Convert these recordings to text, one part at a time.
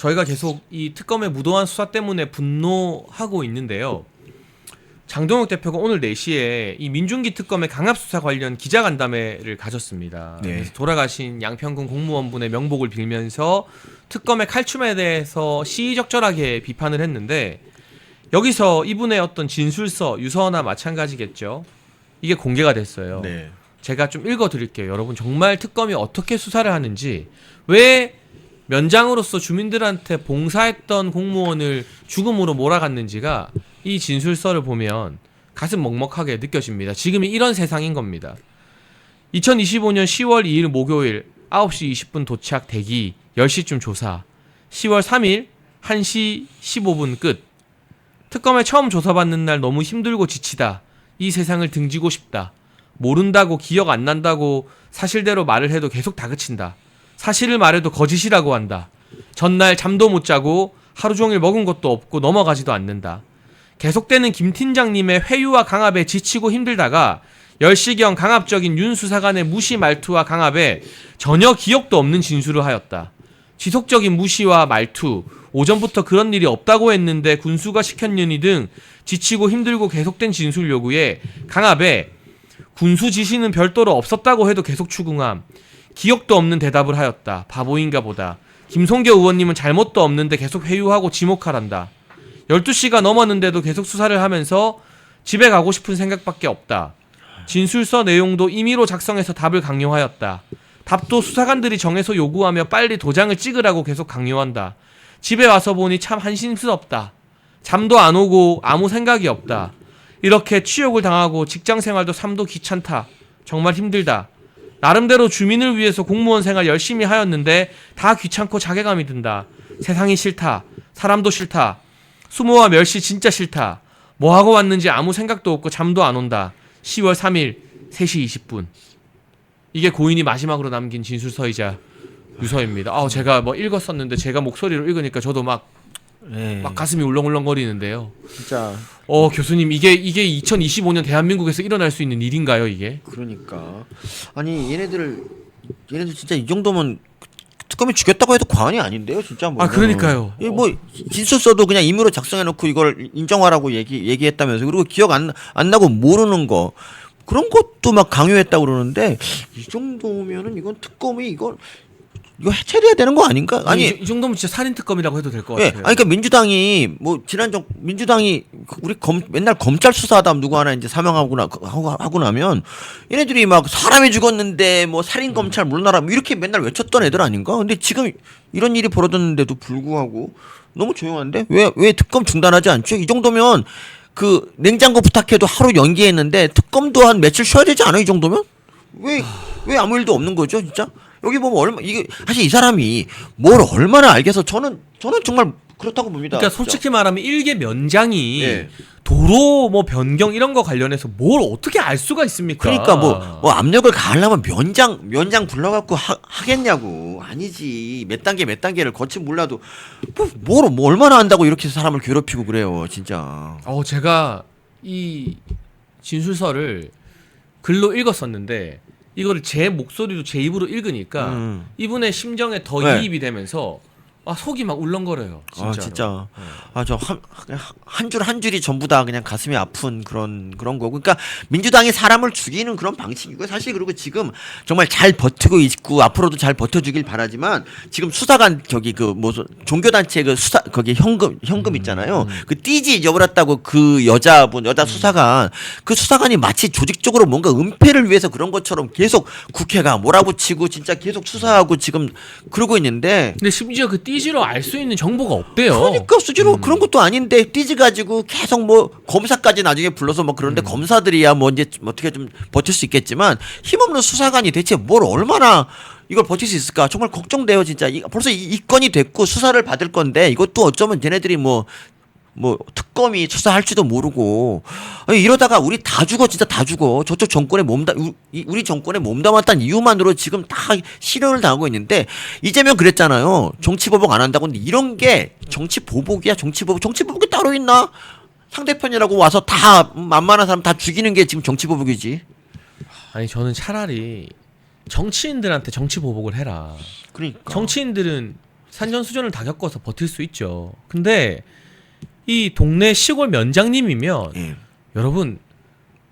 저희가 계속 이 특검의 무도한 수사 때문에 분노하고 있는데요. 장동혁 대표가 오늘 4시에 이 민중기 특검의 강압 수사 관련 기자간담회를 가졌습니다. 네. 그래서 돌아가신 양평군 공무원분의 명복을 빌면서 특검의 칼춤에 대해서 시의적절하게 비판을 했는데 여기서 이분의 어떤 진술서 유서나 마찬가지겠죠. 이게 공개가 됐어요. 네. 제가 좀 읽어 드릴게요. 여러분 정말 특검이 어떻게 수사를 하는지 왜 면장으로서 주민들한테 봉사했던 공무원을 죽음으로 몰아갔는지가 이 진술서를 보면 가슴 먹먹하게 느껴집니다. 지금이 이런 세상인 겁니다. 2025년 10월 2일 목요일 9시 20분 도착 대기 10시쯤 조사 10월 3일 1시 15분 끝 특검에 처음 조사받는 날 너무 힘들고 지치다 이 세상을 등지고 싶다 모른다고 기억 안 난다고 사실대로 말을 해도 계속 다그친다. 사실을 말해도 거짓이라고 한다. 전날 잠도 못 자고 하루 종일 먹은 것도 없고 넘어가지도 않는다. 계속되는 김 팀장님의 회유와 강압에 지치고 힘들다가 10시경 강압적인 윤 수사관의 무시 말투와 강압에 전혀 기억도 없는 진술을 하였다. 지속적인 무시와 말투, 오전부터 그런 일이 없다고 했는데 군수가 시켰느니 등 지치고 힘들고 계속된 진술 요구에 강압에 군수 지시는 별도로 없었다고 해도 계속 추궁함. 기억도 없는 대답을 하였다. 바보인가 보다. 김송교 의원님은 잘못도 없는데 계속 회유하고 지목하란다. 12시가 넘었는데도 계속 수사를 하면서 집에 가고 싶은 생각밖에 없다. 진술서 내용도 임의로 작성해서 답을 강요하였다. 답도 수사관들이 정해서 요구하며 빨리 도장을 찍으라고 계속 강요한다. 집에 와서 보니 참 한심스럽다. 잠도 안 오고 아무 생각이 없다. 이렇게 취욕을 당하고 직장 생활도 삶도 귀찮다. 정말 힘들다. 나름대로 주민을 위해서 공무원 생활 열심히 하였는데 다 귀찮고 자괴감이 든다. 세상이 싫다. 사람도 싫다. 수모와 멸시 진짜 싫다. 뭐 하고 왔는지 아무 생각도 없고 잠도 안 온다. 10월 3일 3시 20분. 이게 고인이 마지막으로 남긴 진술서이자 유서입니다. 아, 제가 뭐 읽었었는데 제가 목소리로 읽으니까 저도 막, 네. 막 가슴이 울렁울렁거리는데요. 진짜 어, 교수님 이게 이게 2025년 대한민국에서 일어날 수 있는 일인가요, 이게? 그러니까 아니 얘네들 얘네들 진짜 이 정도면 특검이 죽였다고 해도 과언이 아닌데요, 진짜 뭐. 아, 그러니까요. 이뭐 진술서도 그냥 임의로 작성해놓고 이걸 인정하라고 얘기 얘기했다면서 그리고 기억 안 안 나고 모르는 거 그런 것도 막 강요했다 고 그러는데 이 정도면은 이건 특검이 이거 이거 해체돼야 되는 거 아닌가? 아니, 아니 이, 이 정도면 진짜 살인 특검이라고 해도 될 것 예, 같아요. 아니 그러니까 민주당이 뭐 지난 정 민주당이 그 우리 검 맨날 검찰 수사하다 누구 하나 이제 사망하고 나 하고, 하고 나면 얘네들이 막 사람이 죽었는데 뭐 살인 검찰 물러나라 뭐 이렇게 맨날 외쳤던 애들 아닌가? 근데 지금 이런 일이 벌어졌는데도 불구하고 너무 조용한데 왜 왜 특검 중단하지 않죠? 이 정도면 그 냉장고 부탁해도 하루 연기했는데 특검도 한 며칠 쉬어야 되지 않아 이 정도면? 왜 왜 아무 일도 없는 거죠, 진짜? 여기 보면 얼마 이게 사실 이 사람이 뭘 얼마나 알겠어? 저는 저는 정말 그렇다고 봅니다. 그러니까 솔직히 말하면 일개 면장이 예. 도로 뭐 변경 이런 거 관련해서 뭘 어떻게 알 수가 있습니까? 그러니까 뭐, 뭐 압력을 가하려면 면장 면장 불러갖고 하, 하겠냐고 아니지 몇 단계 몇 단계를 거치 몰라도 뭐, 뭘, 뭐 얼마나 한다고 이렇게 사람을 괴롭히고 그래요 진짜 어 제가 이 진술서를 글로 읽었었는데 이거를 제 목소리로 제 입으로 읽으니까 음. 이분의 심정에 더 네. 이입이 되면서 아 속이 막 울렁거려요. 진짜로. 아 진짜. 아 저 한 한 줄 한 줄이 전부 다 그냥 가슴이 아픈 그런 그런 거고. 그러니까 민주당이 사람을 죽이는 그런 방식이고 사실 그리고 지금 정말 잘 버티고 있고 앞으로도 잘 버텨주길 바라지만 지금 수사관 저기 그 뭐 종교 단체 그 수사 거기 현금 현금 있잖아요. 그 띠지 잊어버렸다고 그 여자분 여자 수사관 그 수사관이 마치 조직적으로 뭔가 은폐를 위해서 그런 것처럼 계속 국회가 몰아붙이고 진짜 계속 수사하고 지금 그러고 있는데 근데 심지어 그 띠 지로 알 수 있는 정보가 없대요. 그러니까 수지로 그런 것도 아닌데 띠지 가지고 계속 뭐 검사까지 나중에 불러서 뭐 그런데 검사들이야 뭐 이제 좀 어떻게 좀 버틸 수 있겠지만 힘없는 수사관이 대체 뭘 얼마나 이걸 버틸 수 있을까? 정말 걱정돼요 진짜. 이, 벌써 이, 이 건이 됐고 수사를 받을 건데 이것도 어쩌면 얘네들이 뭐 뭐 특검이 수사할지도 모르고. 아니, 이러다가 우리 다 죽어 진짜 다 죽어. 저쪽 정권에 몸담 우리 정권에 몸담았다는 이유만으로 지금 다 실현을 당하고 있는데 이재명 그랬잖아요. 정치 보복 안 한다고. 근데 이런 게 정치 보복이야 정치 보복. 정치 보복이 따로 있나? 상대편이라고 와서 다 만만한 사람 다 죽이는 게 지금 정치 보복이지. 아니 저는 차라리 정치인들한테 정치 보복을 해라. 그러니까. 정치인들은 산전수전을 다 겪어서 버틸 수 있죠. 근데 이 동네 시골 면장님이면 예. 여러분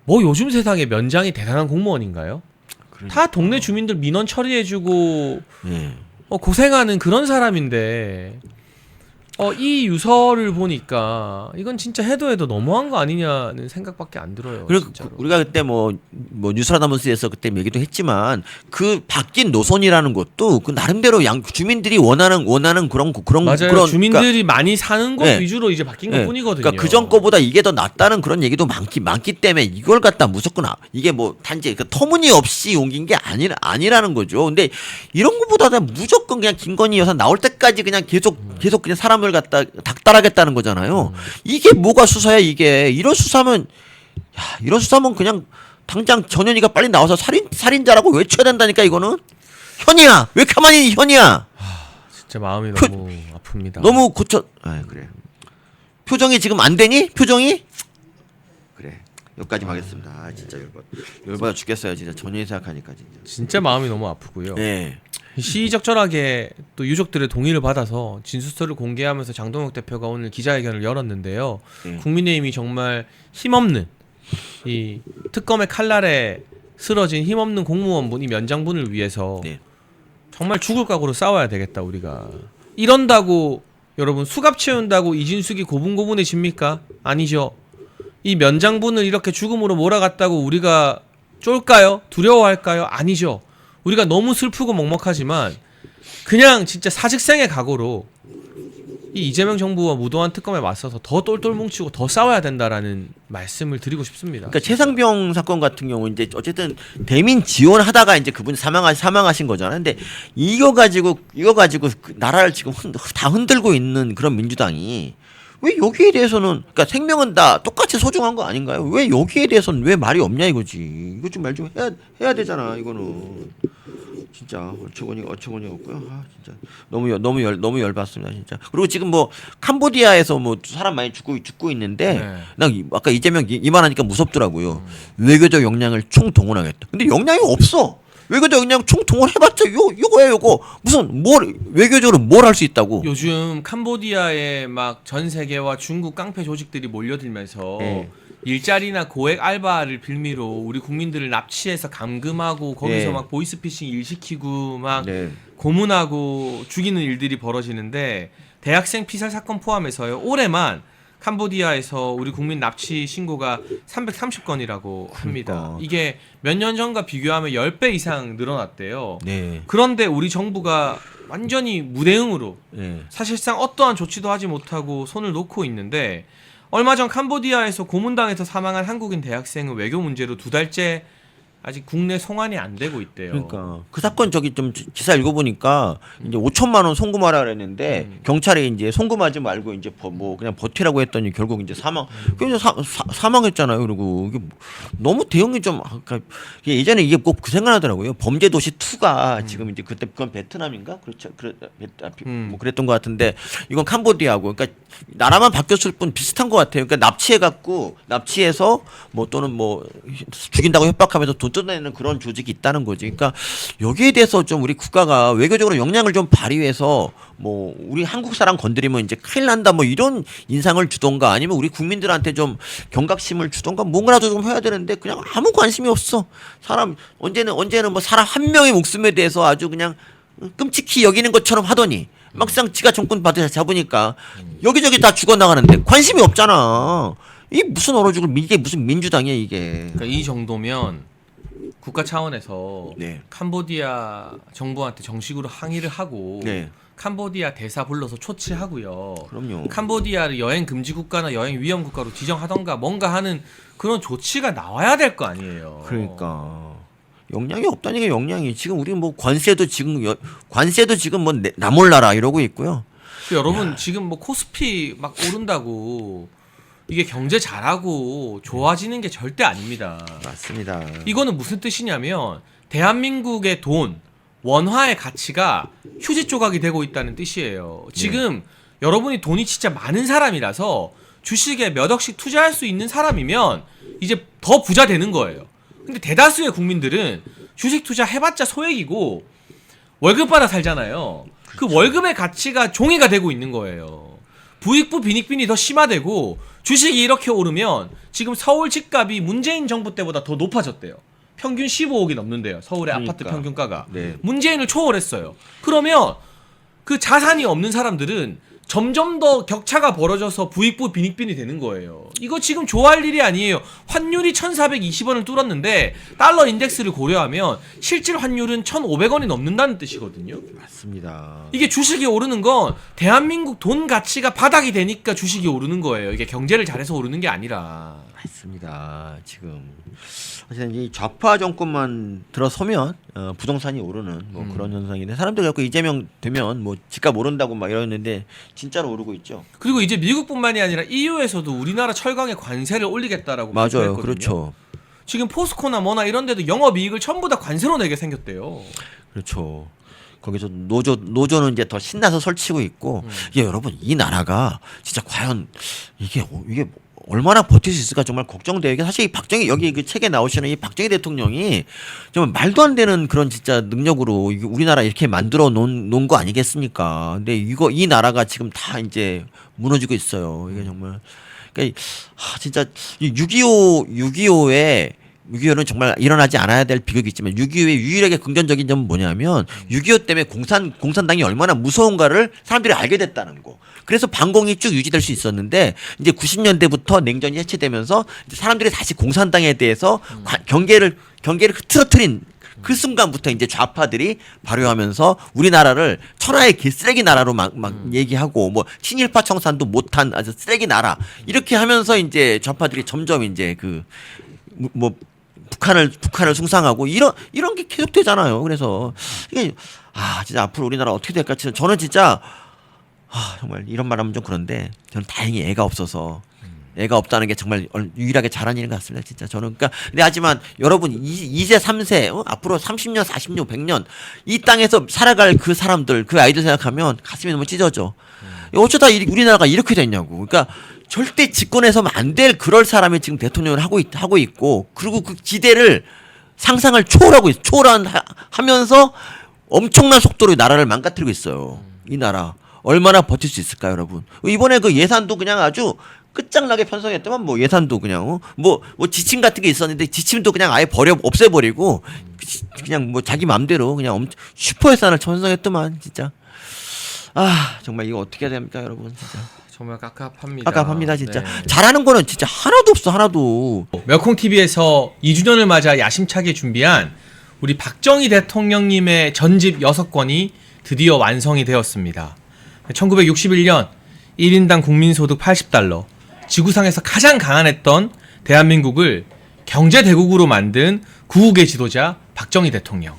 뭐 요즘 세상에 면장이 대단한 공무원인가요? 그러니까. 다 동네 주민들 민원 처리해주고 예. 어, 고생하는 그런 사람인데 어, 이 유서를 보니까 이건 진짜 해도 해도 너무한 거 아니냐는 생각밖에 안 들어요. 그리고 진짜로. 우리가 그때 뭐, 뭐 뉴스라다문스에서 그때 얘기도 했지만 그 바뀐 노선이라는 것도 그 나름대로 양 주민들이 원하는 원하는 그런 그런 맞아요. 그런 주민들이 많이 사는 곳 네. 위주로 이제 바뀐 예. 것뿐이거든요. 그러니까 그전 거보다 이게 더 낫다는 그런 얘기도 많기 많기 때문에 이걸 갖다 무조건 아, 이게 뭐 단지 그 터무니없이 옮긴 게 아니 아니라는 거죠. 근데 이런 것보다는 무조건 그냥 김건희 여사 나올 때까지 그냥 계속 계속 그냥 사람을 갖다 닥달하겠다는 거잖아요. 이게 뭐가 수사야 이게 이런 수사면 야 이런 수사면 그냥 당장 전현희가 빨리 나와서 살인 살인자라고 외쳐야 된다니까 이거는 현이야 왜 가만히 현이야 진짜 마음이 그- 너무 아픕니다. 너무 고쳐. 아 그래. 표정이 지금 안 되니? 표정이? 그래. 여기까지 하겠습니다. 아 진짜 열받. 열받아 죽겠어요. 진짜 전혀 생각하니까 진짜. 진짜 마음이 너무 아프고요. 네. 시의적절하게 또 유족들의 동의를 받아서 진술서를 공개하면서 장동혁 대표가 오늘 기자회견을 열었는데요. 네. 국민의힘이 정말 힘없는 이 특검의 칼날에 쓰러진 힘없는 공무원분 이 면장분을 위해서 네. 정말 죽을 각오로 싸워야 되겠다 우리가 이런다고 여러분 수갑 채운다고 이진숙이 고분고분해집니까? 아니죠. 이 면장분을 이렇게 죽음으로 몰아갔다고 우리가 쫄까요? 두려워할까요? 아니죠. 우리가 너무 슬프고 먹먹하지만 그냥 진짜 사직생의 각오로 이 이재명 정부와 무도한 특검에 맞서서 더 똘똘 뭉치고 더 싸워야 된다라는 말씀을 드리고 싶습니다. 그러니까 최상병 사건 같은 경우 이제 어쨌든 대민 지원하다가 이제 그분이 사망하 사망하신 거잖아요. 근데 이거 가지고 이거 가지고 그 나라를 지금 흔, 다 흔들고 있는 그런 민주당이 왜 여기에 대해서는 그러니까 생명은 다 똑같이 소중한 거 아닌가요? 왜 여기에 대해서는 왜 말이 없냐 이거지. 이거 좀 말 좀 해야 해야 되잖아. 이거는 진짜 어처구니 어처구니가 없고요. 아 진짜 너무 열, 너무 열 너무 열받습니다 진짜. 그리고 지금 뭐 캄보디아에서 뭐 사람 많이 죽고 죽고 있는데 네. 나 이- 아까 이재명 이- 이만하니까 무섭더라고요. 외교적 역량을 총 동원하겠다. 근데 역량이 없어. 외교적 역량 총 동원해봤자 요 요거야 요거 무슨 뭘 외교적으로 뭘 할 수 있다고. 요즘 캄보디아에 막 전 세계와 중국 깡패 조직들이 몰려들면서 네. 일자리나 고액 알바를 빌미로 우리 국민들을 납치해서 감금하고 거기서 네. 막 보이스피싱 일 시키고 막 네. 고문하고 죽이는 일들이 벌어지는데 대학생 피살 사건 포함해서요 올해만 캄보디아에서 우리 국민 납치 신고가 330건이라고 합니다. 그러니까. 이게 몇 년 전과 비교하면 10배 이상 늘어났대요. 네. 그런데 우리 정부가 완전히 무대응으로 네. 사실상 어떠한 조치도 하지 못하고 손을 놓고 있는데 얼마 전 캄보디아에서 고문당해서 사망한 한국인 대학생은 외교 문제로 두 달째 아직 국내 송환이 안 되고 있대요. 그러니까 그 사건 저기 좀 지- 기사 읽어보니까 이제 5천만 원 송금하라 그랬는데 음. 경찰이 이제 송금하지 말고 이제 버- 뭐 그냥 버티라고 했더니 결국 이제 사망 음. 그래서 사, 사, 사 망했잖아요. 그리고 이게 뭐 너무 대응이 좀 아, 그러니까 예전에 이게 꼭 그 생각나더라고요. 범죄 도시 2가 지금 이제 그때 그건 베트남인가 그렇죠. 그래, 베, 아, 비- 음. 뭐 그랬던 것 같은데 이건 캄보디아고 그러니까 나라만 바뀌었을 뿐 비슷한 것 같아요. 그러니까 납치해 갖고 납치해서 뭐 또는 뭐 죽인다고 협박하면서 돈 뜯어내는 그런 조직이 있다는 거지. 그러니까 여기에 대해서 좀 우리 국가가 외교적으로 역량을 좀 발휘해서 뭐 우리 한국 사람 건드리면 이제 큰일 난다 뭐 이런 인상을 주던가 아니면 우리 국민들한테 좀 경각심을 주던가 뭔가라도 좀 해야 되는데 그냥 아무 관심이 없어. 사람 언제는 언제는 뭐 사람 한 명의 목숨에 대해서 아주 그냥 끔찍히 여기는 것처럼 하더니 막상 지가 정권 받아 잡으니까 여기저기 다 죽어나가는데 관심이 없잖아. 이 무슨 얼어 죽을 민- 이게 무슨 민주당이야 이게. 그러니까 이 정도면 국가 차원에서 네. 캄보디아 정부한테 정식으로 항의를 하고 네. 캄보디아 대사 불러서 초치하고요. 그럼요. 캄보디아를 여행 금지 국가나 여행 위험 국가로 지정하던가 뭔가 하는 그런 조치가 나와야 될 거 아니에요. 그러니까 역량이 없다니까 역량이 지금 우리 뭐 관세도 지금 여, 관세도 지금 뭐 내- 나몰라라 이러고 있고요. 그 여러분 지금 뭐 코스피 막 오른다고 이게 경제 잘하고 좋아지는 게 절대 아닙니다. 맞습니다. 이거는 무슨 뜻이냐면 대한민국의 돈 원화의 가치가 휴지 조각이 되고 있다는 뜻이에요. 지금 여러분이 돈이 진짜 많은 사람이라서 주식에 몇 억씩 투자할 수 있는 사람이면 이제 더 부자 되는 거예요. 근데 대다수의 국민들은 주식 투자 해봤자 소액이고 월급 받아 살잖아요. 그 월급의 가치가 종이가 되고 있는 거예요. 부익부 빈익빈이 더 심화되고 주식이 이렇게 오르면 지금 서울 집값이 문재인 정부 때보다 더 높아졌대요. 평균 15억이 넘는데요. 서울의 아파트 그러니까. 평균가가. 네. 문재인을 초월했어요. 그러면 그 자산이 없는 사람들은 점점 더 격차가 벌어져서 부익부 빈익빈이 되는 거예요. 이거 지금 좋아할 일이 아니에요. 환율이 1,420원을 뚫었는데 달러 인덱스를 고려하면 실질 환율은 1,500원이 넘는다는 뜻이거든요. 맞습니다. 이게 주식이 오르는 건 대한민국 돈 가치가 바닥이 되니까 주식이 오르는 거예요. 이게 경제를 잘해서 오르는 게 아니라. 맞습니다. 지금 사실 이 좌파 정권만 들어서면 어, 부동산이 오르는 뭐 음. 그런 현상인데 사람들 갖고 이재명 되면 뭐 집값 오른다고 막 이러는데 진짜로 오르고 있죠. 그리고 이제 미국뿐만이 아니라 EU에서도 우리나라 철강에 관세를 올리겠다라고 맞아요. 발표했거든요. 그렇죠. 지금 포스코나 뭐나 이런 데도 영업 이익을 전부 다 관세로 내게 생겼대요. 그렇죠. 거기서 노조 노조는 이제 더 신나서 설치고 있고 음. 이게 여러분 이 나라가 진짜 과연 이게 어- 이게 얼마나 버틸 수 있을까 정말 걱정돼요. 이게 사실 이 박정희 여기 그 책에 나오시는 이 박정희 대통령이 정말 말도 안 되는 그런 진짜 능력으로 우리나라 이렇게 만들어 놓은, 놓은 거 아니겠습니까? 근데 이거 이 나라가 지금 다 이제 무너지고 있어요. 이게 정말 그러니까 이- 하, 진짜 6.25 6.25에 6.25는 정말 일어나지 않아야 될 비극이지만 6.25의 유일하게 긍정적인 점은 뭐냐면 6.25 때문에 공산 공산당이 얼마나 무서운가를 사람들이 알게 됐다는 거. 그래서 반공이 쭉 유지될 수 있었는데 이제 90년대부터 냉전이 해체되면서 사람들이 다시 공산당에 대해서 관- 경계를 경계를 흐트러뜨린 그 순간부터 이제 좌파들이 발효하면서 우리나라를 천하의 개쓰레기 나라로 막, 막 얘기하고 뭐 친일파 청산도 못한 아주 쓰레기 나라 이렇게 하면서 이제 좌파들이 점점 이제 그뭐 북한을 북한을 숭상하고 이런 이런 게 계속 되잖아요. 그래서 이게 아 진짜 앞으로 우리나라 어떻게 될까 저는 진짜 아 정말 이런 말하면 좀 그런데 저는 다행히 애가 없어서 애가 없다는 게 정말 얼- 유일하게 잘한 일인 것 같습니다. 진짜 저는 그러니까 근데 하지만 여러분 이, 2세 3세 어? 앞으로 30년 40년 100년 이 땅에서 살아갈 그 사람들 그 아이들 생각하면 가슴이 너무 찢어져. 어쩌다 이- 우리나라가 이렇게 됐냐고. 그러니까 절대 집권해서는 안 될 그럴 사람이 지금 대통령을 하고 있, 하고 있고 그리고 그 기대를 상상을 초월하고 있, 초월하면서 엄청난 속도로 나라를 망가뜨리고 있어요. 이 나라 얼마나 버틸 수 있을까요, 여러분? 이번에 그 예산도 그냥 아주 끝장나게 편성했더만 뭐 예산도 그냥 어? 뭐, 뭐 지침 같은 게 있었는데 지침도 그냥 아예 버려 없애버리고 그냥 뭐 자기 맘대로 그냥 엄, 슈퍼 예산을 편성했더만 진짜 아 정말 이거 어떻게 해야 됩니까, 여러분? 진짜 정말 깝깝합니다. 깝깝합니다, 진짜 네. 잘하는 거는 진짜 하나도 없어, 하나도. 멸콩 TV에서 2주년을 맞아 야심차게 준비한 우리 박정희 대통령님의 전집 6권이 드디어 완성이 되었습니다. 1961년 1인당 국민소득 80달러, 지구상에서 가장 가난했던 대한민국을 경제 대국으로 만든 구국의 지도자 박정희 대통령.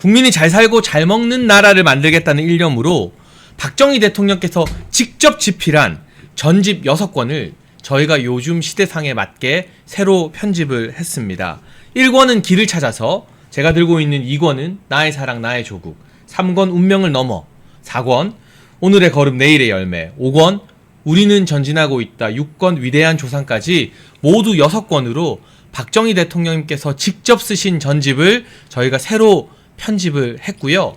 국민이 잘 살고 잘 먹는 나라를 만들겠다는 일념으로 박정희 대통령께서 직접 집필한 전집 6권을 저희가 요즘 시대상에 맞게 새로 편집을 했습니다. 1권은 길을 찾아서 제가 들고 있는 2권은 나의 사랑 나의 조국 3권 운명을 넘어 4권 오늘의 걸음 내일의 열매 5권 우리는 전진하고 있다 6권 위대한 조상까지 모두 6권으로 박정희 대통령님께서 직접 쓰신 전집을 저희가 새로 편집을 했고요.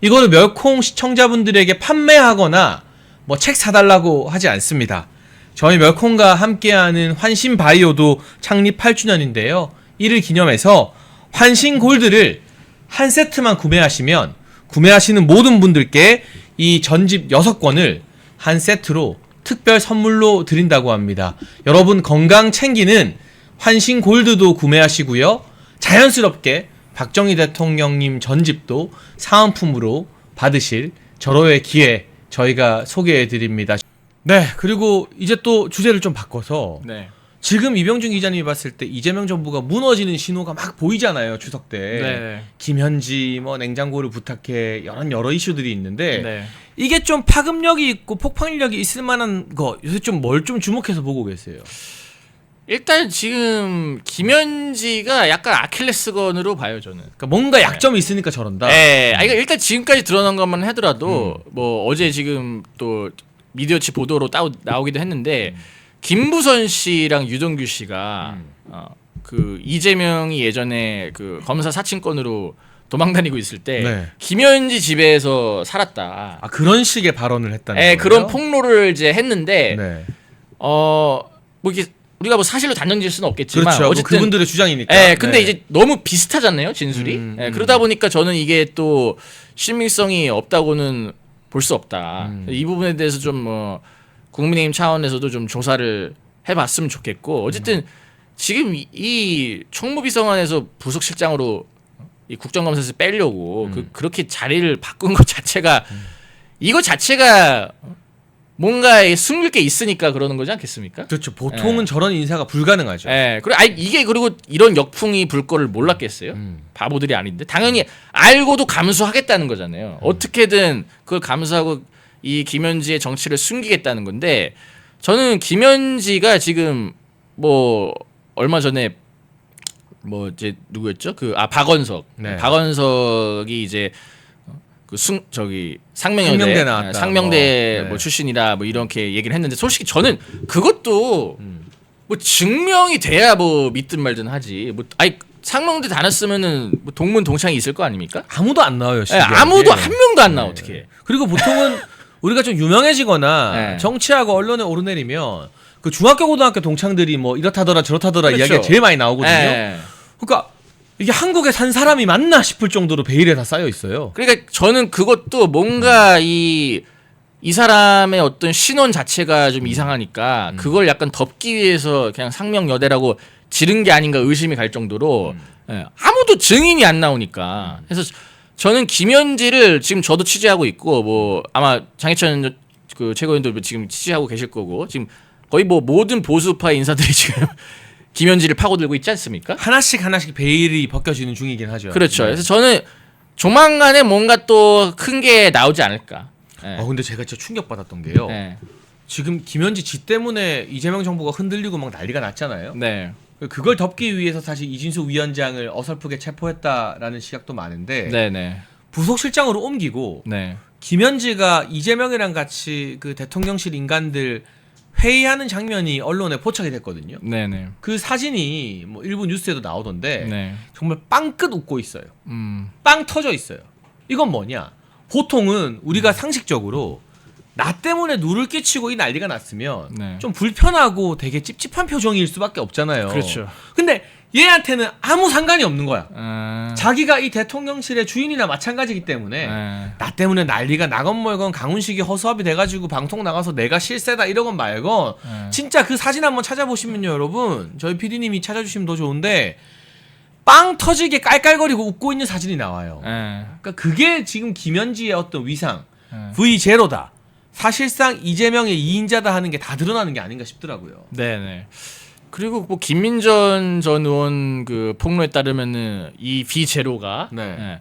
이거를 멸콩 시청자분들에게 판매하거나 뭐 책 사달라고 하지 않습니다. 저희 멸콩과 함께하는 환신 바이오도 창립 8주년인데요. 이를 기념해서 환신 골드를 한 세트만 구매하시면 구매하시는 모든 분들께 이 전집 6권을 한 세트로 특별 선물로 드린다고 합니다. 여러분 건강 챙기는 환신 골드도 구매하시고요. 자연스럽게 박정희 대통령님 전집도 사은품으로 받으실 절호의 기회 저희가 소개해 드립니다. 네, 그리고 이제 또 주제를 좀 바꿔서 네. 지금 이병준 기자님이 봤을 때 이재명 정부가 무너지는 신호가 막 보이잖아요 추석 때 네. 김현지 뭐 냉장고를 부탁해 여러 여러 이슈들이 있는데 네. 이게 좀 파급력이 있고 폭발력이 있을 만한 거 요새 좀 뭘좀 주목해서 보고 계세요. 일단 지금 김현지가 약간 아킬레스건으로 봐요 저는. 그러니까 뭔가 약점이 있으니까 저런다. 네. 아, 이거 일단 지금까지 드러난 것만 하더라도 뭐 어제 지금 또 미디어치 보도로 따, 나오기도 했는데 김부선 씨랑 유동규 씨가 어, 그 이재명이 예전에 그 검사 사칭권으로 도망다니고 있을 때 네. 김현지 집에서 살았다. 아 그런 식의 발언을 했다는 예, 거예요? 그런 폭로를 이제 했는데 네. 어 뭐 이게 우리가 뭐 사실로 단정질 수는 없겠지만 그렇죠. 뭐 어쨌든 그분들의 주장이니까. 예, 근데 네. 이제 너무 비슷하잖아요, 진술이. 음, 예, 음. 그러다 보니까 저는 이게 또 신빙성이 없다고는 볼 수 없다. 음. 이 부분에 대해서 좀 뭐 국민의힘 차원에서도 좀 조사를 해봤으면 좋겠고 어쨌든 지금 이, 이 총무비서관에서 부속실장으로 이 국정감사에서 빼려고 음. 그, 그렇게 자리를 바꾼 것 자체가 이거 자체가 뭔가 숨길 게 있으니까 그러는 거지 않겠습니까? 그렇죠. 보통은 저런 인사가 불가능하죠. 예. 그리고 아니 이게 그리고 이런 역풍이 불 거를 몰랐겠어요? 음. 바보들이 아닌데 당연히 알고도 감수하겠다는 거잖아요. 어떻게든 그걸 감수하고 이 김현지의 정치를 숨기겠다는 건데 저는 김현지가 지금 뭐 얼마 전에 뭐 이제 누구였죠? 그 아 박원석. 네. 박원석이 이제 그숭 저기 상명여대 상명대 나왔다, 예, 상명대 뭐. 네. 뭐 출신이라 뭐 이렇게 얘기를 했는데 솔직히 저는 그것도 음. 뭐 증명이 돼야 뭐 믿든 말든 하지. 뭐 아니 상명대 다녔으면은 뭐 동문 동창이 있을 거 아닙니까? 아무도 안 나와요. 예, 신기하게. 아무도 한 명도 안 나와 어떻게? 그리고 보통은 우리가 좀 유명해지거나 네. 정치하고 언론에 오르내리면 그 중학교 고등학교 동창들이 뭐 이렇다더라 저렇다더라 그렇죠. 이야기가 제일 많이 나오거든요. 예. 그러니까 이게 한국에 산 사람이 맞나 싶을 정도로 베일에 다 쌓여 있어요. 그러니까 저는 그것도 뭔가 이, 이 사람의 어떤 신원 자체가 좀 이상하니까 그걸 약간 덮기 위해서 그냥 상명여대라고 지른 게 아닌가 의심이 갈 정도로 예, 아무도 증인이 안 나오니까. 그래서 저는 김현지를 지금 저도 취재하고 있고 뭐 아마 장혜천 그 최고위원도 지금 취재하고 계실 거고 지금 거의 뭐 모든 보수파 인사들이 지금 김현지를 파고들고 있지 않습니까? 하나씩 하나씩 베일이 벗겨지는 중이긴 하죠. 그렇죠. 네. 그래서 저는 조만간에 뭔가 또 큰 게 나오지 않을까. 예. 어 근데 제가 진짜 충격 받았던 게요. 네. 지금 김현지 지 때문에 이재명 정부가 흔들리고 막 난리가 났잖아요. 네. 그걸 덮기 위해서 사실 이진수 위원장을 어설프게 체포했다라는 시각도 많은데 네. 네. 부속실장으로 옮기고 네. 김현지가 이재명이랑 같이 그 대통령실 인간들 회의하는 장면이 언론에 포착이 됐거든요. 네. 네. 그 사진이 뭐 일부 뉴스에도 나오던데 네. 정말 빵끝 웃고 있어요. 음. 빵 터져 있어요. 이건 뭐냐? 보통은 우리가 상식적으로 나 때문에 누를 끼치고 이 난리가 났으면 네. 좀 불편하고 되게 찝찝한 표정일 수밖에 없잖아요. 그렇죠. 근데 얘한테는 아무 상관이 없는 거야. 아. 자기가 이 대통령실의 주인이나 마찬가지기 때문에 네. 나 때문에 난리가 나건 멀건 강훈식이 허수아비 돼가지고 방송 나가서 내가 실세다 이러건 말건 네. 진짜 그 사진 한번 찾아보시면요 여러분 저희 PD님이 찾아주시면 더 좋은데 빵 터지게 깔깔거리고 웃고 있는 사진이 나와요 네. 그러니까 그게 지금 김현지의 어떤 위상 네. V0다 사실상 이재명의 2인자다 하는 게 다 드러나는 게 아닌가 싶더라고요 네. 네. 그리고 뭐 김민전 전 의원 그 폭로에 따르면은 이 비제로가 네. 예,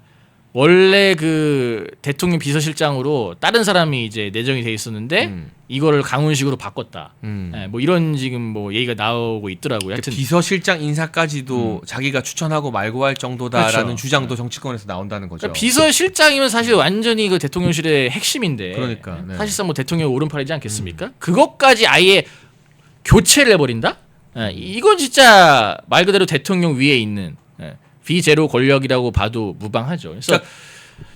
원래 그 대통령 비서실장으로 다른 사람이 이제 내정이 돼 있었는데 음. 이거를 강훈식으로 바꿨다. 음. 예, 뭐 이런 지금 뭐 얘기가 나오고 있더라고요. 하여튼 비서실장 인사까지도 자기가 추천하고 말고 할 정도다라는 음. 그렇죠. 주장도 정치권에서 나온다는 거죠. 그러니까 비서실장이면 사실 완전히 그 대통령실의 핵심인데 그러니까, 네. 사실상 뭐 대통령 오른팔이지 않겠습니까? 그것까지 아예 교체를 해버린다? 예, 이건 진짜 말 그대로 대통령 위에 있는 예, 비제로 권력이라고 봐도 무방하죠. 그래서 그러니까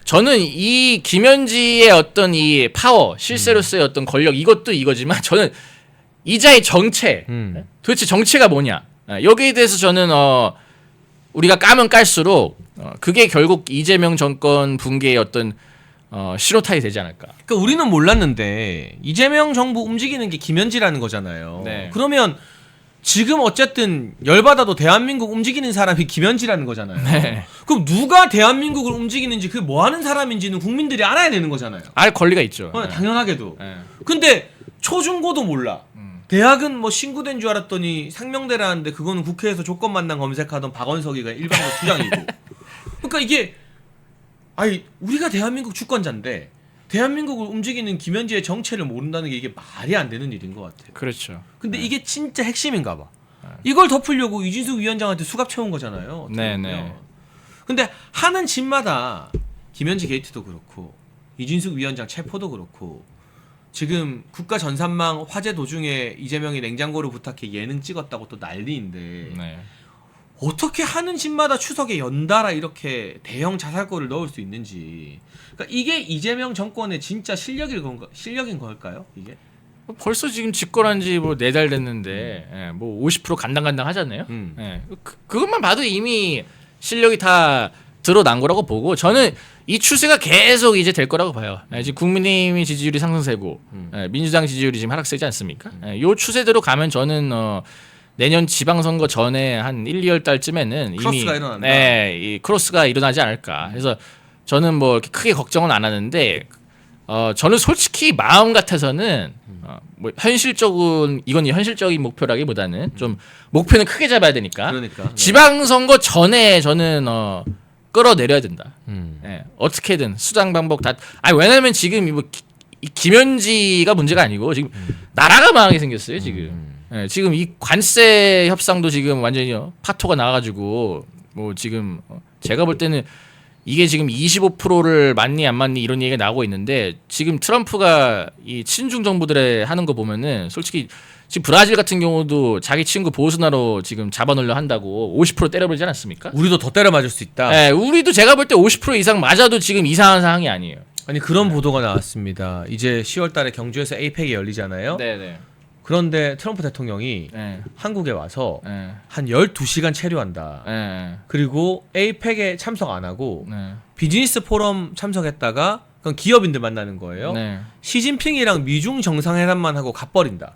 저는 이 김현지의 어떤 이 파워 실세로서의 어떤 권력 이것도 이거지만 저는 이자의 정체 음. 도대체 정체가 뭐냐 예, 여기에 대해서 저는 어 우리가 까면 깔수록 어, 그게 결국 이재명 정권 붕괴의 어떤 어, 신호탄이 되지 않을까. 그러니까 우리는 몰랐는데 이재명 정부 움직이는 게 김현지라는 거잖아요. 네. 그러면 지금 어쨌든 열받아도 대한민국 움직이는 사람이 김현지라는 거잖아요. 네. 그럼 누가 대한민국을 움직이는지 그 뭐 하는 사람인지는 국민들이 알아야 되는 거잖아요. 알 권리가 있죠. 어, 예. 당연하게도. 예. 근데 초중고도 몰라. 음. 대학은 뭐 신고된 줄 알았더니 상명대라는데 그거는 국회에서 조건 만남 검색하던 박원석이가 일방적 주장이고. 그러니까 이게 아니 우리가 대한민국 주권자인데 대한민국을 움직이는 김현지의 정체를 모른다는 게 이게 말이 안 되는 일인 것 같아요. 그렇죠. 근데 이게 진짜 핵심인가 봐. 이걸 덮으려고 이진수 위원장한테 수갑 채운 거잖아요. 어떻게 네. 네. 근데 하는 짓마다 김현지 게이트도 그렇고 이진숙 위원장 체포도 그렇고 지금 국가 전산망 화재 도중에 이재명이 냉장고를 부탁해 예능 찍었다고 또 난리인데 네. 어떻게 하는 집마다 추석에 연달아 이렇게 대형 자살골을 넣을 수 있는지. 그러니까 이게 이재명 정권의 진짜 실력일 건가 실력인 걸까요? 이게? 벌써 지금 집권한 지뭐 네 달 됐는데 예, 뭐50% 간당간당 하잖아요. 음. 예, 그, 그것만 봐도 이미 실력이 다 드러난 거라고 보고 저는 이 추세가 계속 이제 될 거라고 봐요. 예, 지금 국민의힘이 지지율이 상승세고 음. 예, 민주당 지지율이 지금 하락세지 않습니까? 예, 요 추세대로 가면 저는 어, 내년 지방선거 전에 한 1, 2월 달쯤에는 이미 크로스가 일어난다. 네, 이 크로스가 일어나지 않을까. 그래서 저는 뭐 이렇게 크게 걱정은 안 하는데 어 저는 솔직히 마음 같아서는 어, 뭐 현실적인 이건 현실적인 목표라기보다는 좀 목표는 크게 잡아야 되니까 그러니까. 네. 지방선거 전에 저는 어 끌어내려야 된다. 음. 예, 어떻게든 수장 방법 다. 아니 왜냐면 지금 이뭐 기- 이 김현지가 문제가 아니고 지금 나라가 망하게 생겼어요 지금. 예, 지금 이 관세 협상도 지금 완전히 어, 파토가 나가지고 뭐 지금 어, 제가 볼 때는 이게 지금 25%를 맞니 안 맞니 이런 얘기가 나오고 있는데 지금 트럼프가 이 친중 정부들의 하는 거 보면은 솔직히 지금 브라질 같은 경우도 자기 친구 보수나로 지금 잡아놓으려 한다고 50% 때려버리지 않았습니까? 우리도 더 때려 맞을 수 있다. 예, 우리도 제가 볼 때 50% 이상 맞아도 지금 이상한 상황이 아니에요. 아니 그런 보도가 나왔습니다. 이제 10월 달에 경주에서 에이펙이 열리잖아요. 네, 네. 그런데 트럼프 대통령이 네. 한국에 와서 네. 한 12시간 체류한다. 네. 그리고 에이펙에 참석 안 하고 네. 비즈니스 포럼 참석했다가 그건 기업인들 만나는 거예요. 네. 시진핑이랑 미중 정상회담만 하고 가버린다.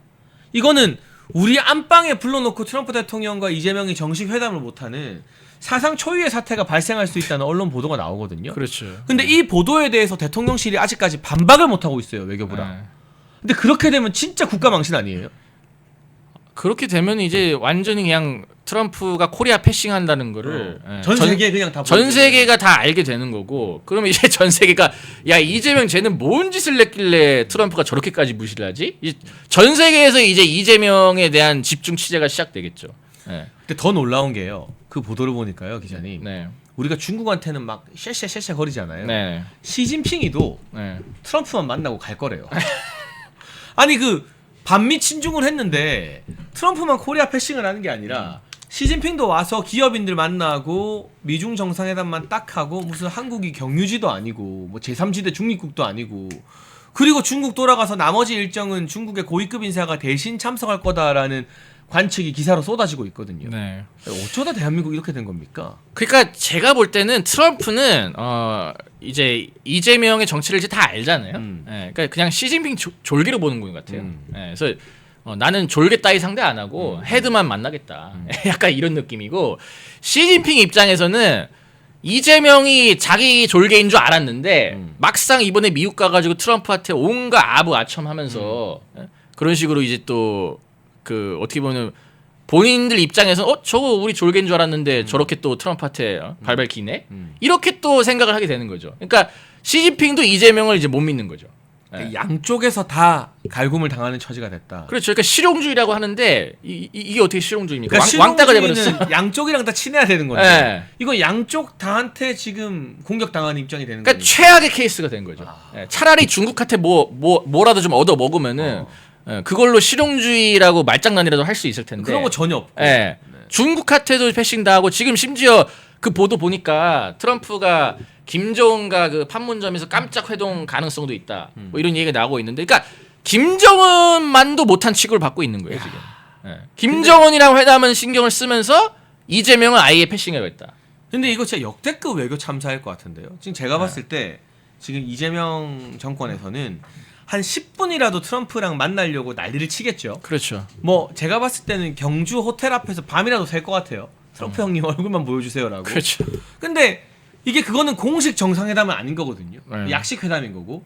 이거는 우리 안방에 불러놓고 트럼프 대통령과 이재명이 정식 회담을 못하는 사상 초유의 사태가 발생할 수 있다는 언론 보도가 나오거든요. 그렇죠. 근데 이 보도에 대해서 대통령실이 아직까지 반박을 못 하고 있어요 외교부랑. 네. 근데 그렇게 되면 진짜 국가 망신 아니에요? 그렇게 되면 이제 완전히 그냥 트럼프가 코리아 패싱한다는 거를 예, 어. 전 세계 그냥 다 전 보여줘요. 세계가 다 알게 되는 거고 그러면 이제 전 세계가 야 이재명 쟤는 뭔 짓을 냈길래 트럼프가 저렇게까지 무시를 하지? 이- 전 세계에서 이제 이재명에 대한 집중 취재가 시작되겠죠. 네. 근데 더 놀라운 게요. 그 보도를 보니까요, 기자님. 네. 우리가 중국한테는 막 쉐쉐쉐쉐 거리잖아요. 네. 시진핑이도 네. 트럼프만 만나고 갈 거래요. 아니 그 반미 친중을 했는데 트럼프만 코리아 패싱을 하는 게 아니라 시진핑도 와서 기업인들 만나고 미중 정상회담만 딱 하고 무슨 한국이 경유지도 아니고 뭐 제3지대 중립국도 아니고 그리고 중국 돌아가서 나머지 일정은 중국의 고위급 인사가 대신 참석할 거다라는 관측이 기사로 쏟아지고 있거든요. 네. 어쩌다 대한민국 이렇게 된 겁니까? 그러니까 제가 볼 때는 트럼프는 어 이제 이재명의 정치를 이제 다 알잖아요. 음. 예, 그러니까 그냥 시진핑 조- 졸기로 보는 것 같아요. 음. 예, 그래서 어, 나는 졸개 따위 상대 안 하고 헤드만 만나겠다. 약간 이런 느낌이고 시진핑 입장에서는 이재명이 자기 졸개인 줄 알았는데 음. 막상 이번에 미국 가가지고 트럼프한테 온갖 아부 아첨하면서 예? 그런 식으로 이제 또 그 어떻게 보면 본인들 입장에서 어 저거 우리 졸개인 줄 알았는데 저렇게 또 트럼프한테 어, 발발 기네 음. 이렇게 또 생각을 하게 되는 거죠. 그러니까 시진핑도 이재명을 이제 못 믿는 거죠. 예. 양쪽에서 다 갈굼을 당하는 처지가 됐다. 그렇죠. 그러니까 실용주의라고 하는데 이, 이, 게 어떻게 실용주의입니까? 그러니까 왕, 실용주의는 돼버렸어. 양쪽이랑 다 친해야 되는 건데 예. 이거 양쪽 다한테 지금 공격 당하는 입장이 되는 그러니까 거예요. 최악의 케이스가 된 거죠. 아. 예, 차라리 중국한테 뭐, 뭐 뭐라도 좀 얻어 먹으면은 예, 그걸로 실용주의라고 말장난이라도 할 수 있을 텐데. 그런 거 전혀 없고. 예. 중국한테도 패싱 당하고 지금 심지어 그 보도 보니까 트럼프가 김정은과 그 판문점에서 깜짝 회동 가능성도 있다. 뭐 이런 얘기가 나오고 있는데, 그러니까 김정은만도 못한 취급을 받고 있는 거예요 지금. 예. 김정은이랑 회담은 신경을 쓰면서 이재명은 아예 패싱하고 있다. 근데 이거 진짜 역대급 외교 참사일 것 같은데요. 지금 네. 제가 봤을 때 지금 이재명 정권에서는 한 10분이라도 트럼프랑 만나려고 난리를 치겠죠. 그렇죠. 뭐 제가 봤을 때는 경주 호텔 앞에서 밤이라도 셀것 같아요. 트럼프 형님 얼굴만 보여주세요라고. 음. 그렇죠. 근데 이게 그거는 공식 정상회담은 아닌 거거든요. 네. 약식 회담인 거고.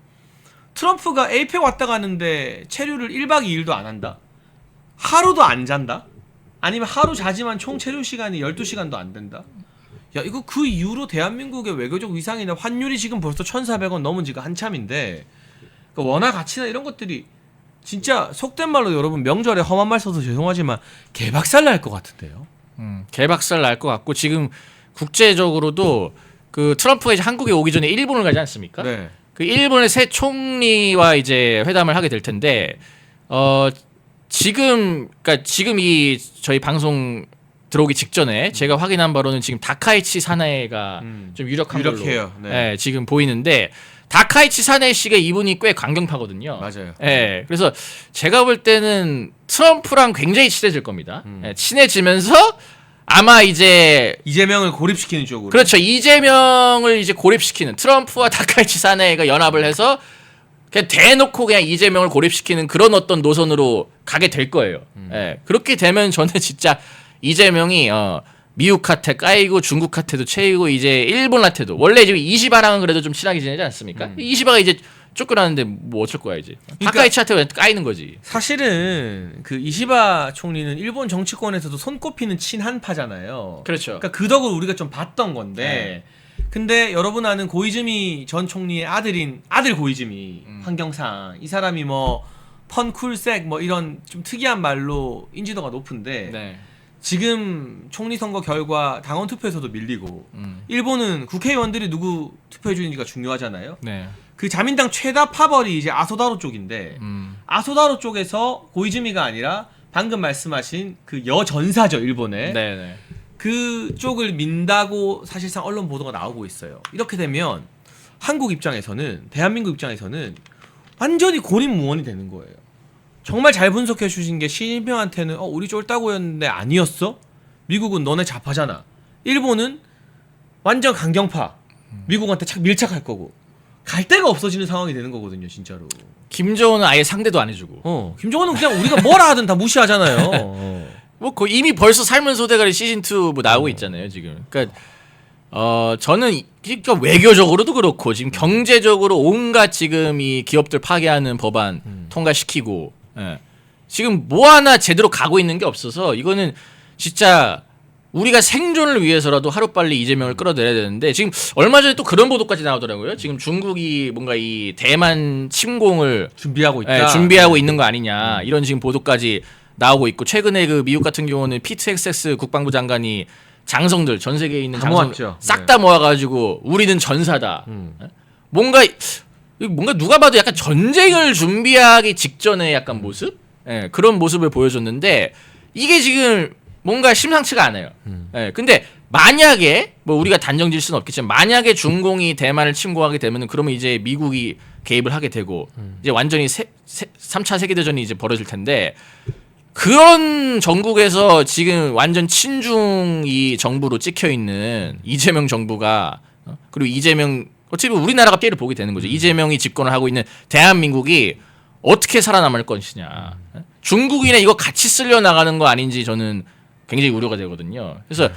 트럼프가 에이펙 왔다 가는데 체류를 1박 2일도 안 한다. 하루도 안 잔다. 아니면 하루 자지만 총 체류 시간이 12시간도 안 된다. 야, 이거 그 이후로 대한민국의 외교적 위상이나 환율이 지금 벌써 1,400원 넘은 지가 한참인데 그러니까 원화 가치나 이런 것들이 진짜 속된 말로 여러분 명절에 험한 말 써서 죄송하지만 개박살 날 것 같은데요. 음, 개박살 날 것 같고 지금 국제적으로도 그 트럼프가 이제 한국에 오기 전에 일본을 가지 않습니까? 네. 그 일본의 새 총리와 이제 회담을 하게 될 텐데 어 지금 그러니까 지금 이 저희 방송 들어오기 직전에 제가 확인한 바로는 지금 다카이치 사나이가 음. 좀 유력한 유력해요. 걸로 네. 예, 지금 보이는데 다카이치 씨가 이분이 꽤 강경파거든요. 맞아요. 예, 그래서 제가 볼 때는 트럼프랑 굉장히 친해질 겁니다. 음. 예, 친해지면서 아마 이제 이재명을 고립시키는 쪽으로. 그렇죠 이재명을 이제 고립시키는 트럼프와 다카이치 사나이가 연합을 해서 그냥 대놓고 그냥 이재명을 고립시키는 그런 어떤 노선으로 가게 될 거예요. 음. 예, 그렇게 되면 저는 진짜 이재명이 어, 미국한테 까이고 중국한테도 채이고 이제 일본한테도 원래 지금 이시바랑은 그래도 좀 친하게 지내지 않습니까? 이시바가 이제 쫓겨나는데 뭐 어쩔 거야 이제 음. 그러니까- 다카이치한테 까이는 거지. 사실은 그 이시바 총리는 일본 정치권에서도 손꼽히는 친한파잖아요. 그렇죠. 그러니까 그 덕을 우리가 좀 봤던 건데. 근데 여러분 아는 고이즈미 전 총리의 아들인 아들 고이즈미 음. 환경상 이 사람이 뭐 펀쿨색 뭐 이런 좀 특이한 말로 인지도가 높은데 네. 지금 총리 선거 결과 당원 투표에서도 밀리고 음. 일본은 국회의원들이 누구 투표해 주는지가 중요하잖아요. 네. 그 자민당 최다 파벌이 이제 아소다로 쪽인데 음. 아소다로 쪽에서 고이즈미가 아니라 방금 말씀하신 그 여전사죠 일본의 네. 네. 그 쪽을 민다고 사실상 언론 보도가 나오고 있어요. 이렇게 되면 한국 입장에서는 대한민국 입장에서는 완전히 고립무원이 되는 거예요. 정말 잘 분석해 주신 게 시진핑한테는 어 우리 쫄따구였는데 아니었어? 미국은 너네 좌파잖아. 일본은 완전 강경파. 미국한테 착 밀착할 거고 갈 데가 없어지는 상황이 되는 거거든요, 진짜로. 김정은은 아예 상대도 안 해주고. 어, 김정은은 그냥 우리가 뭐라 하든 다 무시하잖아요. 어. 뭐그 이미 벌써 삶은 소대가리 시즌 2뭐 나오고 있잖아요 지금. 그러니까 어 저는 이- 그러니까 외교적으로도 그렇고 지금 경제적으로 온갖 지금 이 기업들 파괴하는 법안 통과시키고 예. 지금 뭐 하나 제대로 가고 있는 게 없어서 이거는 진짜 우리가 생존을 위해서라도 하루빨리 이재명을 끌어내려야 되는데 지금 얼마 전에 또 그런 보도까지 나오더라고요. 지금 중국이 뭔가 이 대만 침공을 준비하고 있다. 예, 준비하고 있는 거 아니냐 이런 지금 보도까지 나오고 있고 최근에 그 미국 같은 경우는 피트 엑세스 국방부 장관이 장성들 전 세계에 있는 다 장성 모았죠. 싹 네. 다 모아가지고 우리는 전사다. 음. 예? 뭔가 뭔가 누가 봐도 약간 전쟁을 준비하기 직전의 약간 모습 예, 그런 모습을 보여줬는데 이게 지금 뭔가 심상치가 않아요. 음. 예, 근데 만약에 뭐 우리가 단정 질 수는 없겠지만 만약에 중공이 대만을 침공하게 되면은 그러면 이제 미국이 개입을 하게 되고 음. 이제 완전히 세, 세, 3차 세계 대전이 이제 벌어질 텐데 그런 전국에서 지금 완전 친중 이 정부로 찍혀 있는 이재명 정부가 어? 그리고 이재명 어차피 우리나라가 피해를 보게 되는 거죠. 이재명이 집권을 하고 있는 대한민국이 어떻게 살아남을 것이냐. 어? 중국인의 이거 같이 쓸려 나가는 거 아닌지 저는 굉장히 우려가 되거든요. 그래서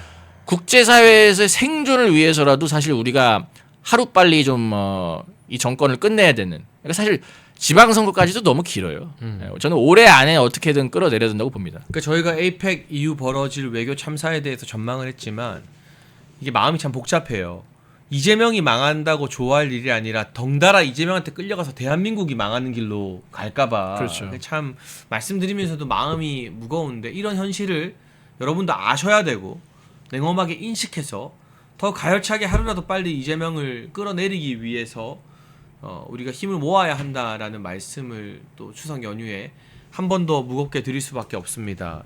국제사회에서의 생존을 위해서라도 사실 우리가 하루빨리 좀, 어, 이 정권을 끝내야 되는. 그러니까 사실 지방선거까지도 너무 길어요. 예, 저는 올해 안에 어떻게든 끌어내려야 된다고 봅니다. 그러니까 저희가 에이펙 이후 벌어질 외교 참사에 대해서 전망을 했지만 이게 마음이 참 복잡해요. 이재명이 망한다고 좋아할 일이 아니라 덩달아 이재명한테 끌려가서 대한민국이 망하는 길로 갈까봐 그렇죠. 참 말씀드리면서도 마음이 무거운데 이런 현실을 여러분도 아셔야 되고 냉엄하게 인식해서 더 가열차게 하루라도 빨리 이재명을 끌어내리기 위해서 어, 우리가 힘을 모아야 한다라는 말씀을 또 추석 연휴에 한 번 더 무겁게 드릴 수밖에 없습니다.